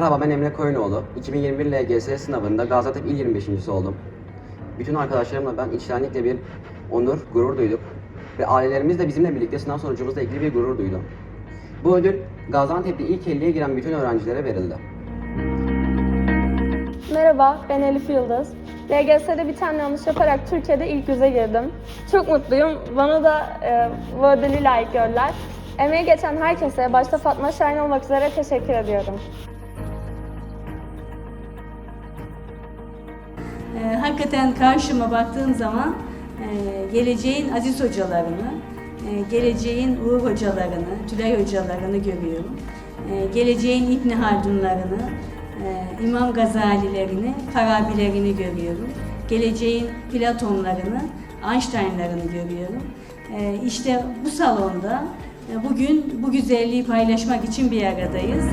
Merhaba ben Emre Koyunoğlu. 2021 LGS sınavında Gaziantep İl 25.si oldum. Bütün arkadaşlarımla ben içtenlikle bir onur, gurur duyduk. Ve ailelerimiz de bizimle birlikte sınav sonucumuzla ilgili bir gurur duydu. Bu ödül Gaziantep'te ilk 50'ye giren bütün öğrencilere verildi. Merhaba, ben Elif Yıldız. LGS'de bir tane yanlış yaparak Türkiye'de ilk yüze girdim. Çok mutluyum. Bana da e, bu ödülü layık gördüler. Emeği geçen herkese, başta Fatma Şahin olmak üzere teşekkür ediyorum. Ee, hakikaten karşıma baktığım zaman e, geleceğin aziz hocalarını, e, geleceğin Uğur hocalarını, Tülay hocalarını görüyorum. E, geleceğin İbni Haldunlarını, e, İmam Gazalilerini, Farabilerini görüyorum. Geleceğin Platonlarını, Einsteinlarını görüyorum. E, işte bu salonda e, bugün bu güzelliği paylaşmak için bir aradayız.